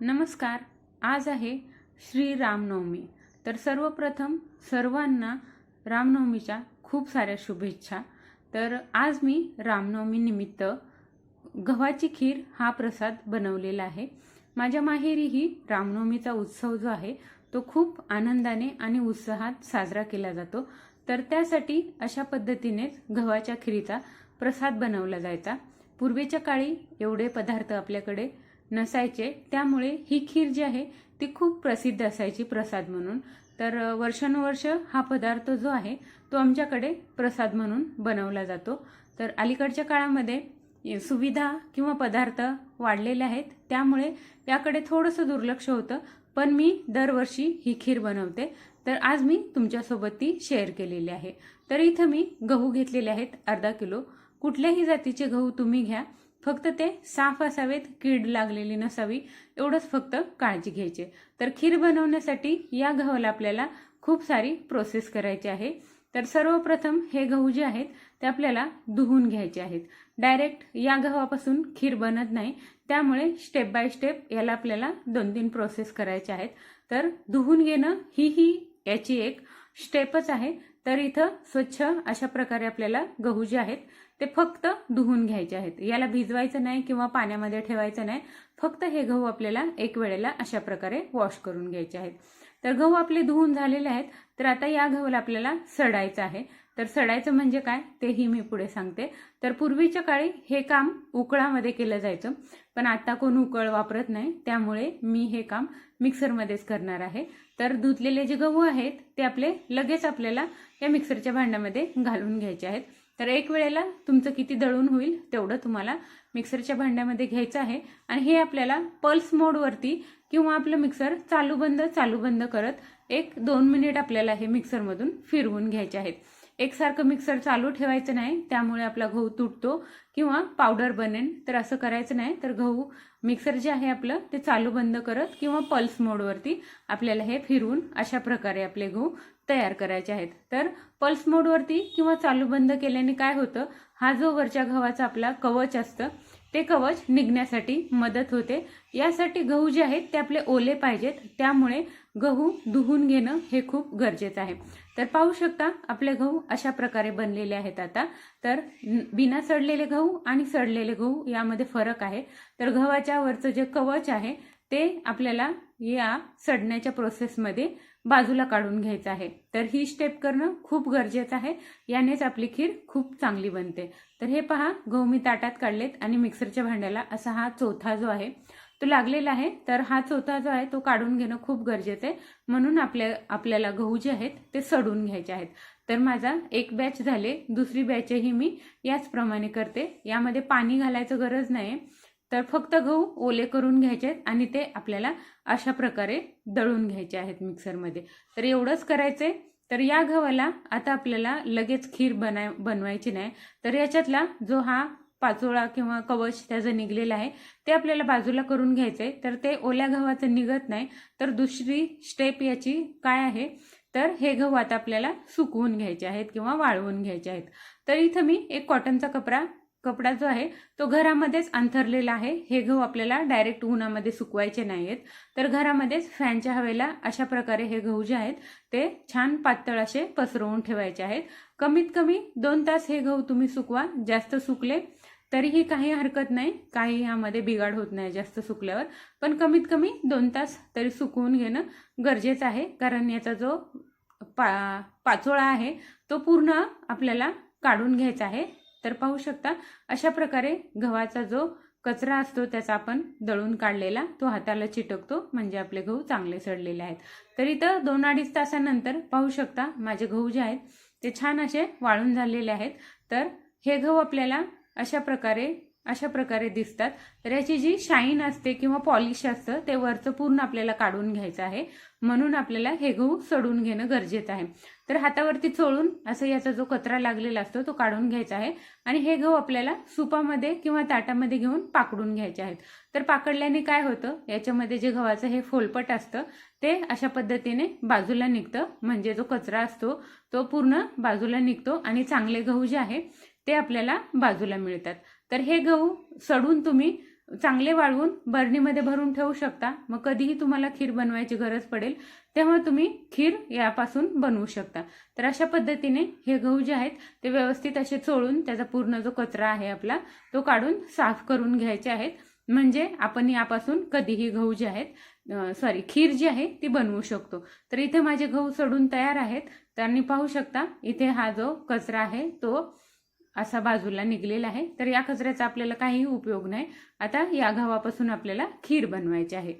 नमस्कार. आज आहे श्री रामनवमी. तर सर्वप्रथम सर्वांना रामनवमीच्या खूप साऱ्या शुभेच्छा. तर आज मी रामनवमी निमित्त गव्हाची खीर हा प्रसाद बनवलेला आहे. माझ्या माहेरीही रामनवमीचा उत्सव जो आहे तो खूप आनंदाने आणि उत्साहात साजरा केला जातो. तर त्यासाठी अशा पद्धतीनेच गव्हाच्या खिरीचा प्रसाद बनवला जायचा. पूर्वीच्या काळी एवढे पदार्थ आपल्याकडे नसायचे. त्यामुळे ही खीर जी आहे ती खूप प्रसिद्ध असायची प्रसाद म्हणून. तर वर्षानुवर्ष हा पदार्थ जो आहे तो आमच्याकडे प्रसाद म्हणून बनवला जातो. तर अलीकडच्या काळामध्ये सुविधा किंवा पदार्थ वाढलेले आहेत. त्यामुळे याकडे थोडंसं दुर्लक्ष होतं. पण मी दरवर्षी ही खीर बनवते. तर आज मी तुमच्यासोबत ती शेअर केलेली आहे. तर इथं मी गहू घेतलेले आहेत अर्धा किलो. कुठल्याही जातीचे गहू तुम्ही घ्या. फक्त ते साफ असावेत कीड लागलेली नसावी एवढंच फक्त काळजी घ्यायची. तर खीर बनवण्यासाठी या गव्हाला आपल्याला खूप सारी प्रोसेस करायची आहे. तर सर्वप्रथम हे गहू जे आहेत ते आपल्याला धुवून घ्यायचे आहेत. डायरेक्ट या गव्हापासून खीर बनत नाही त्यामुळे स्टेप बाय स्टेप याला आपल्याला दोन तीन प्रोसेस करायचे आहेत. तर धुवून घेणं ही ही याची एक स्टेपच आहे. तर इथं स्वच्छ अशा प्रकारे आपल्याला गहू जे आहेत ते फक्त धुवून घ्यायचे आहेत. याला भिजवायचं नाही किंवा पाण्यामध्ये ठेवायचं नाही. फक्त हे गहू आपल्याला एक वेळेला अशा प्रकारे वॉश करून घ्यायचे आहेत. तर गहू आपले धुवून झालेले आहेत तर आता या गहूला आपल्याला सडायचं आहे. तर सडायचं म्हणजे काय? तेही मी पुढे सांगते. तर पूर्वीच्या काळी हे काम उकळामध्ये केलं जायचं. पण आता कोण उकळ वापरत नाही त्यामुळे मी हे काम मिक्सरमध्येच करणार आहे. तर धुतलेले जे गहू आहेत ते आपले लगेच आपल्याला या मिक्सरच्या भांड्यामध्ये घालून घ्यायचे आहेत. तर एक वेळेला तुमचं किती दळून होईल तेवढं तुम्हाला मिक्सरच्या भांड्यामध्ये घ्यायचं आहे. आणि हे आपल्याला पल्स मोडवरती किंवा आपलं मिक्सर चालू बंद चालू बंद करत एक दोन मिनिट आपल्याला हे मिक्सरमधून फिरवून घ्यायचे आहेत. एकसारखं मिक्सर चालू ठेवायचं नाही त्यामुळे आपला गहू तुटतो किंवा पावडर बनेन तर असं करायचं नाही तर गहू मिक्सर जे आहे आपलं ते चालू बंद करत किंवा पल्स मोडवरती आपल्याला हे फिरवून अशा प्रकारे आपले गहू तयार करायचे आहेत. तर पल्स मोडवरती किंवा चालू बंद केल्याने काय होतं? हा जो वरच्या गव्हाचा आपला कवच असतं ते कवच निघण्यासाठी मदत होते. यासाठी गहू जे आहेत ते आपले ओले पाहिजेत. त्यामुळे गहू धुवून घेणं हे खूप गरजेचं आहे. तर पाहू शकता आपले गहू अशा प्रकारे बनलेले आहेत आता. तर बिना सडलेले गहू आणि सडलेले गहू यामध्ये फरक आहे. तर गव्हाच्या वरचं जे कवच आहे ते आपल्याला या सडण्याच्या प्रोसेसमध्ये बाजूला काढून घ्यायचं आहे. तर ही स्टेप करणं खूप गरजेचं आहे. यानेच आपली खीर खूप चांगली बनते. तर हे पहा गहू मी ताटात काढलेत आणि मिक्सरच्या भांड्याला असा हा चौथा जो आहे तो लागलेला आहे. तर हा चौथा जो आहे तो काढून घेणं खूप गरजेचं आहे. म्हणून आपल्या आपल्याला गहू जे आहेत ते सडून घ्यायचे आहेत. तर माझा एक बॅच झाले दुसरी बॅचही मी याचप्रमाणे करते. यामध्ये पाणी घालायचं गरज नाही तर फक्त गहू ओले करून घ्यायचे आहेत आणि ते आपल्याला अशा प्रकारे दळून घ्यायचे आहेत मिक्सरमध्ये. तर एवढंच करायचंय. तर या गव्हाला आता आपल्याला लगेच खीर बनाय बनवायची नाही. तर याच्यातला जो हा पाचोळा किंवा कवच त्याचं निघलेलं आहे ते आपल्याला बाजूला करून घ्यायचंय. तर ते ओल्या गव्हाचं निघत नाही. तर दुसरी स्टेप याची काय आहे? तर हे गहू आता आपल्याला सुकवून घ्यायचे आहेत किंवा वाळवून घ्यायचे आहेत. तर इथं मी एक कॉटनचा कपडा कपडा जो आहे तो घरामध्येच अंथरलेला आहे. हे गहू आपल्याला डायरेक्ट उन्हामध्ये सुकवायचे नाहीत तर घरामध्येच फॅनच्या हवेला अशा प्रकारे हे गहू जे आहेत ते छान पातळ असे पसरवून ठेवायचे आहेत. कमीत कमी दोन तास हे गहू तुम्ही सुकवा. जास्त सुकले तरीही काही हरकत नाही. काही ह्यामध्ये बिघाड होत नाही जास्त सुकल्यावर. पण कमीत कमी दोन तास तरी सुकवून घेणं गरजेचं आहे. कारण याचा जो पा पाचोळा आहे तो पूर्ण आपल्याला काढून घ्यायचा आहे. तर पाहू शकता अशा प्रकारे गव्हाचा जो कचरा असतो त्याचा आपण दळून काढलेला तो हाताला चिटकतो म्हणजे आपले गहू चांगले सडलेले आहेत. तर इथं दोन अडीच तासानंतर पाहू शकता माझे गहू जे आहेत ते छान असे वाळून झालेले आहेत. तर हे गहू आपल्याला अशा प्रकारे अशा प्रकारे दिसतात. तर याची जी शाईन असते किंवा पॉलिश असतं ते वरचं पूर्ण आपल्याला काढून घ्यायचं आहे. म्हणून आपल्याला हे गहू सडून घेणं गरजेचं आहे. तर हातावरती चोळून असं याचा जो कचरा लागलेला असतो तो काढून घ्यायचा आहे. आणि हे गहू आपल्याला सुपामध्ये किंवा ताटामध्ये घेऊन पाकडून घ्यायचे आहेत. तर पाकडल्याने काय होतं? याच्यामध्ये जे गव्हाचं हे फोलपट असतं ते अशा पद्धतीने बाजूला निघतं. म्हणजे जो कचरा असतो तो पूर्ण बाजूला निघतो आणि चांगले गहू जे आहे ते आपल्याला बाजूला मिळतात. तर हे गहू सडून तुम्ही चांगले वाळवून बरणीमध्ये भरून ठेवू शकता. मग कधीही तुम्हाला खीर बनवायची गरज पडेल तेव्हा तुम्ही खीर यापासून बनवू शकता. तर अशा पद्धतीने हे गहू जे आहेत ते व्यवस्थित असे चोळून त्याचा पूर्ण जो कचरा आहे आपला तो काढून साफ करून घ्यायचे आहेत. म्हणजे आपण यापासून कधीही गहू जे आहेत सॉरी खीर जी आहे ती बनवू शकतो. तर इथे माझे गहू सडून तयार आहेत. त्यांनी पाहू शकता इथे हा जो कचरा आहे तो असा बाजूला निघलेला आहे. तर या कचऱ्याचा आपल्याला काहीही उपयोग नाही. आता या गव्हापासून आपल्याला खीर बनवायची आहे.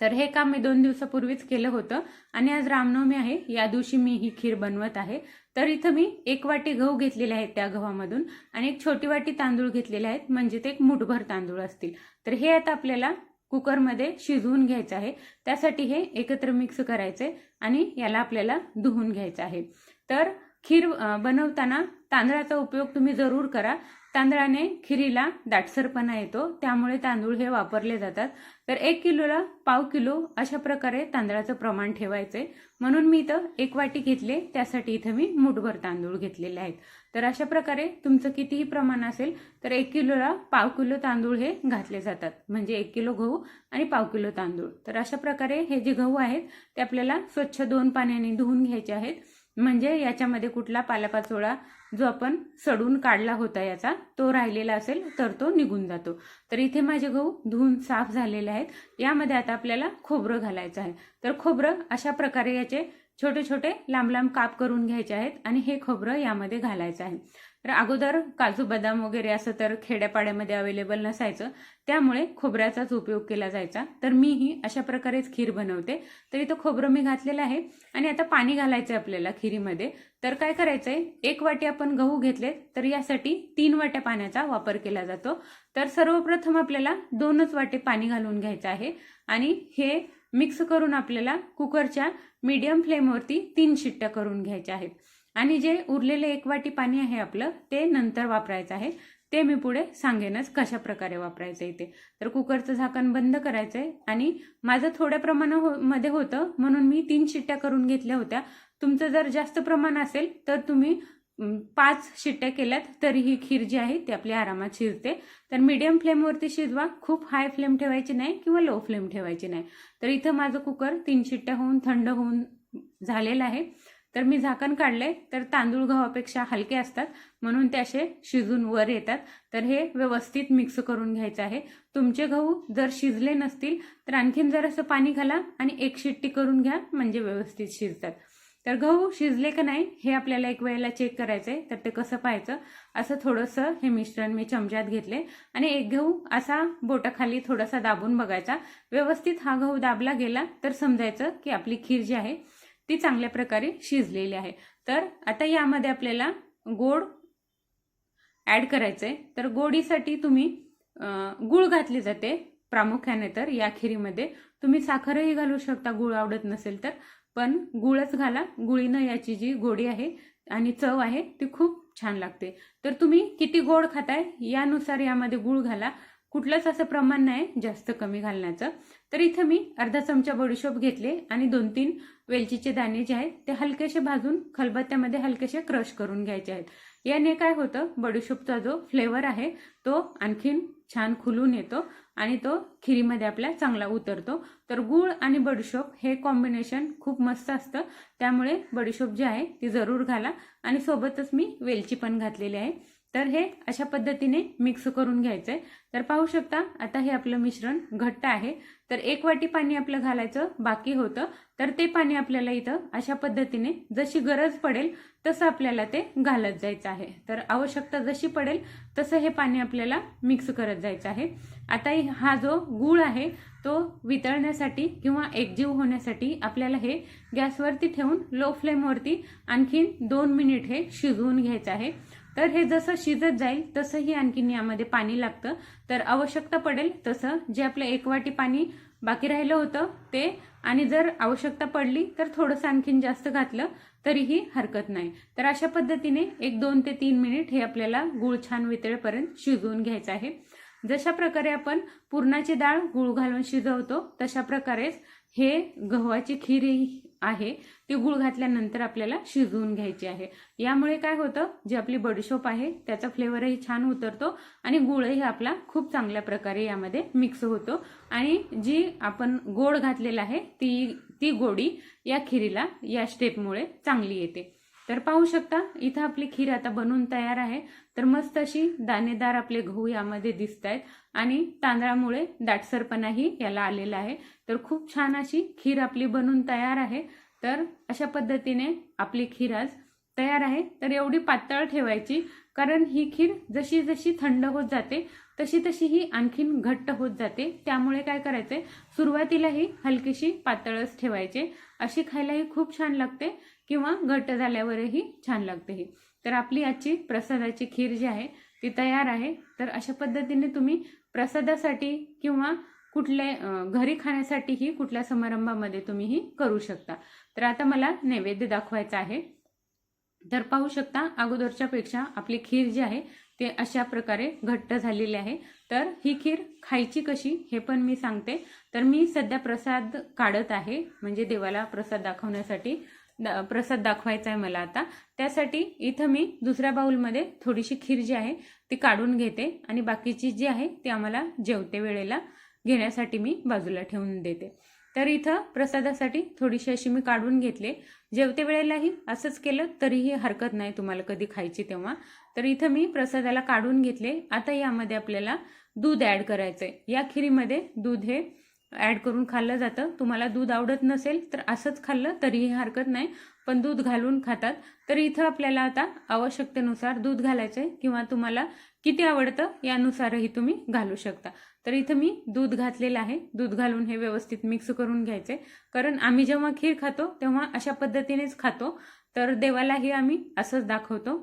तर हे काम मी दोन दिवसापूर्वीच केलं होतं आणि आज रामनवमी आहे. या दिवशी मी ही खीर बनवत आहे. तर इथं मी एक वाटी गहू घेतलेले आहेत त्या गव्हामधून आणि एक छोटी वाटी तांदूळ घेतलेले आहेत. म्हणजे ते एक मुठभर तांदूळ असतील. तर हे आता आपल्याला कुकरमध्ये शिजवून घ्यायचं आहे. त्यासाठी हे एकत्र मिक्स करायचे आणि याला आपल्याला धुवून घ्यायचं आहे. तर खीर बनवताना तांदळाचा उपयोग तुम्ही जरूर करा. तांदळाने खिरीला दाटसरपणा येतो त्यामुळे तांदूळ हे वापरले जातात. तर एक किलोला पाव किलो अशा प्रकारे तांदळाचं प्रमाण ठेवायचे. म्हणून मी इथं एक वाटी घेतले त्यासाठी इथं मी मुठभर तांदूळ घेतलेले आहेत. तर अशा प्रकारे तुमचं कितीही प्रमाण असेल तर एक किलोला पाव किलो तांदूळ हे घातले जातात. म्हणजे एक किलो गहू आणि पाव किलो तांदूळ. तर अशा प्रकारे हे जे गहू आहेत ते आपल्याला स्वच्छ दोन पाण्याने धुवून घ्यायचे आहेत. म्हणजे याच्यामध्ये कुठला पालापाचोळा जो आपण सडून काढला होता याचा तो राहिलेला असेल तर तो निघून जातो. तर इथे माझे गहू धुवून साफ झालेले आहेत. यामध्ये आता आपल्याला खोबरं घालायचं आहे. तर खोबरं अशा प्रकारे याचे छोटे छोटे लांब लांब काप करून घ्यायचे आहेत आणि हे खोबरं यामध्ये घालायचं आहे. तर अगोदर काजू बदाम वगैरे असं तर खेड्यापाड्यामध्ये अवेलेबल नसायचं. त्यामुळे खोबऱ्याचाच उपयोग केला जायचा. तर मीही अशा प्रकारेच खीर बनवते. तर इथं खोबरं मी घातलेलं आहे आणि आता पाणी घालायचं आहे आपल्याला खिरीमध्ये. तर काय करायचंय? एक वाटी आपण गहू घेतले तर यासाठी तीन वाट्या पाण्याचा वापर केला जातो. तर सर्वप्रथम आपल्याला दोनच वाटे पाणी घालून घ्यायचं आहे आणि हे मिक्स करून आपल्याला कुकरच्या मीडियम फ्लेमवरती तीन शिट्ट्या करून घ्यायच्या आहेत. आणि जे उरलेले एक वाटी पाणी आहे आपलं ते नंतर वापरायचं आहे. ते मी पुढे सांगेनच कशा प्रकारे वापरायचं आहे ते. तर कुकरचं झाकण बंद करायचं आहे आणि माझं थोड्या प्रमाणामध्ये हो, होतं म्हणून मी तीन शिट्ट्या करून घेतल्या होत्या. तुमचं जर जास्त प्रमाण असेल तर तुम्ही पाच शिट्ट्या केल्यात तरी ही खीर जी आहे ती आपली आरामात शिजते. तर मीडियम फ्लेमवरती शिजवा खूप हाय फ्लेम ठेवायची नाही किंवा लो फ्लेम ठेवायची नाही. तर इथं माझं कुकर तीन शिट्ट्या होऊन थंड होऊन झालेलं आहे. तर मी झाकण काढले तर तांदूळ गव्हापेक्षा हलके असतात म्हणून ते असे शिजून वर येतात. तर हे व्यवस्थित मिक्स करून घ्यायचं आहे. तुमचे गहू जर शिजले नसतील तर आणखीन जर असं पाणी घाला आणि एक शिट्टी करून घ्या म्हणजे व्यवस्थित शिजतात. तर गहू शिजले का नाही हे आपल्याला एक वेळेला चेक करायचं आहे तर ते कसं पाहायचं? असं थोडंसं हे मिश्रण मी चमच्यात घेतले. आणि एक गहू असा बोटाखाली थोडासा दाबून बघायचा. व्यवस्थित हा गहू दाबला गेला तर समजायचं की आपली खीर जी आहे ती चांगल्या प्रकारे शिजलेली आहे. तर आता यामध्ये आपल्याला गोड ऍड आहे तर गोडीसाठी तुम्ही गुळ घातली जाते प्रामुख्याने तर या खिरीमध्ये. तुम्ही साखरही घालू शकता गुळ आवडत नसेल तर. पण गुळच घाला गुळीनं याची जी गोडी आहे आणि चव आहे ती खूप छान लागते. तर तुम्ही किती गोड खाताय यानुसार यामध्ये गुळ घाला. कुठलंच असं प्रमाण नाही जास्त कमी घालण्याचं. तर इथं मी अर्धा चमचा बडीशोप घेतले आणि दोन तीन वेलचीचे दाणे जे आहेत ते हलकेसे भाजून खलबत्त्यामध्ये हलकेसे क्रश करून घ्यायचे आहेत. याने काय होतं बडीशोपचा जो फ्लेवर आहे तो आणखीन छान खुलून येतो आणि तो खिरीमध्ये आपल्या चांगला उतरतो. तर गूळ आणि बडीशोप हे कॉम्बिनेशन खूप मस्त असतं. त्यामुळे बडीशोप जे आहे ती जरूर घाला. आणि सोबतच मी वेलची पण घातलेली आहे. तर हे अशा पद्धतीने मिक्स करून घ्यायचंय. तर पाहू शकता आता हे आपलं मिश्रण घट्ट आहे. तर एक वाटी पाणी आपलं घालायचं बाकी होतं. तर ते पाणी आपल्याला इथं अशा पद्धतीने जशी गरज पडेल तसं आपल्याला ते घालत जायचं आहे. तर आवश्यकता जशी पडेल तसं हे पाणी आपल्याला मिक्स करत जायचं आहे. आता हा जो गूळ आहे तो वितळण्यासाठी किंवा एकजीव होण्यासाठी आपल्याला हे गॅसवरती ठेवून लो फ्लेमवरती आणखीन दोन मिनिट हे शिजवून घ्यायचं आहे. तर हे जसं शिजत जाईल तसंही आणखीन यामध्ये पाणी लागतं. तर आवश्यकता पडेल तसं. जे आपलं एक वाटी पाणी बाकी राहिलं होतं ते. आणि जर आवश्यकता पडली तर थोडंसं आणखीन जास्त घातलं तरीही हरकत नाही. तर अशा पद्धतीने एक दोन ते तीन मिनिट हे आपल्याला गुळ छान वितळेपर्यंत शिजवून घ्यायचं आहे. जशा प्रकारे आपण पुरणाची डाळ गुळ घालून शिजवतो तशा प्रकारेच हे गव्हाची खीर आहे ती गूळ घातल्यानंतर आपल्याला शिजवून घ्यायची आहे. यामुळे काय होतं जी आपली बडीशोप आहे त्याचा फ्लेवरही छान उतरतो आणि गुळही आपला खूप चांगल्या प्रकारे यामध्ये मिक्स होतो. आणि जी आपण गोड घातलेला आहे ती ती गोडी या खिरीला या स्टेपमुळे चांगली येते. तर पाहू शकता इथं आपली खीर आता बनवून तयार आहे. तर मस्त अशी दाणेदार आपले गहू यामध्ये दिसत आहेत आणि तांदळामुळे दाटसरपणाही याला आलेला आहे. तर खूप छान अशी खीर आपली बनून तयार आहे. तर अशा पद्धतीने आपली खीर आज तयार आहे. तर एवढी पातळ ठेवायची कारण ही खीर जशी जशी थंड होत जाते तशी तशी ही आणखीन घट्ट होत जाते. त्यामुळे काय करायचंय? सुरुवातीलाही हलकीशी पातळच ठेवायचे. अशी खायलाही खूप छान लागते किंवा घट्ट झाल्यावरही छान लागते ही. तर आपली आजची प्रसादाची खीर जी आहे ती तयार आहे. तर अशा पद्धतीने तुम्ही प्रसादासाठी किंवा कुठल्या घरी खाण्यासाठीही कुठल्या समारंभामध्ये तुम्ही ही करू शकता. तर आता मला नैवेद्य दाखवायचा आहे. तर पाहू शकता अगोदरच्या पेक्षा आपली खीर जी आहे ते अशा प्रकारे घट्ट झालेली आहे. तर ही खीर खायची कशी हे पण मी सांगते. तर मी सध्या प्रसाद काढत आहे म्हणजे देवाला प्रसाद दाखवण्यासाठी दा- प्रसाद दाखवायचा आहे मला आता. त्यासाठी इथं मी दुसऱ्या बाऊलमध्ये थोडीशी खीर जी आहे ती काढून घेते आणि बाकीची जी आहे ती आम्हाला जेवते वेळेला घेण्यासाठी मी बाजूला ठेवून देते. तर इथं प्रसादासाठी थोडीशी अशी मी काढून घेतले. जेवते वेळेलाही असंच केलं तरीही हरकत नाही तुम्हाला कधी खायची तेव्हा. तर इथं मी प्रसादाला काढून घेतले. आता यामध्ये आपल्याला दूध ॲड करायचं आहे या खिरीमध्ये दूध हे ॲड करून खाल्लं जातं. तुम्हाला दूध आवडत नसेल तर असंच खाल्लं तरीही हरकत नाही. पण दूध घालून खातात. तर इथं आपल्याला आता आवश्यकतेनुसार दूध घालायचं आहे किंवा तुम्हाला किती आवडतं यानुसारही तुम्ही घालू शकता. तर इथं मी दूध घातलेलं आहे. दूध घालून हे व्यवस्थित मिक्स करून घ्यायचे कारण आम्ही जेव्हा खीर खातो तेव्हा अशा पद्धतीनेच खातो. तर देवालाही आम्ही असंच दाखवतो.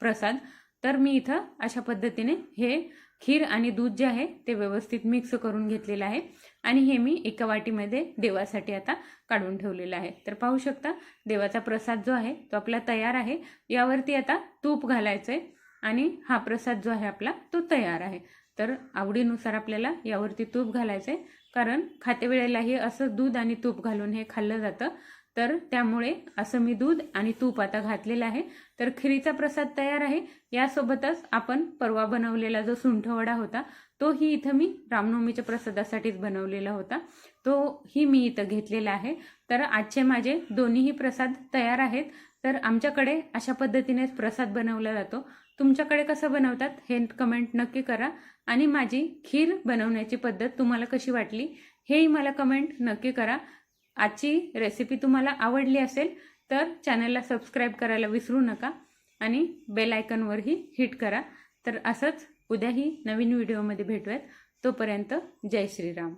प्रसाद. तर मी इथं अशा पद्धतीने हे खीर आणि दूध जे आहे ते व्यवस्थित मिक्स करून घेतलेलं आहे. आणि हे मी एका वाटीमध्ये देवासाठी आता काढून ठेवलेलं आहे. तर पाहू शकता देवाचा प्रसाद जो आहे तो आपला तयार आहे. यावरती आता तूप घालायचं आहे आणि हा प्रसाद जो आहे आपला तो तयार आहे. तर आवडीनुसार आपल्याला यावरती तूप घालायचं आहे कारण खातेवेळेलाही असं दूध आणि तूप घालून हे खाल्लं जातं. तर त्यामुळे असं मी दूध आणि तूप आता घातलेलं आहे. तर खिरीचा प्रसाद तयार आहे. यासोबतच आपण परवा बनवलेला जो सुंठवडा होता तोही इथं मी रामनवमीच्या प्रसादासाठीच बनवलेला होता. तोही मी इथं घेतलेला आहे. तर आजचे माझे दोन्हीही प्रसाद तयार आहेत. तर आमच्याकडे अशा पद्धतीनेच प्रसाद बनवला जातो. तुमच्याकडे कसं बनवतात हे कमेंट नक्की करा. आणि माझी खीर बनवण्याची पद्धत तुम्हाला कशी वाटली हेही मला कमेंट नक्की करा. आजची रेसिपी तुम्हाला आवडली असेल तर चॅनलला सबस्क्राईब करायला विसरू नका आणि बेल आयकनवरही हिट करा. तर असंच उद्याही नवीन व्हिडिओमध्ये भेटूयात. तोपर्यंत जय श्रीराम.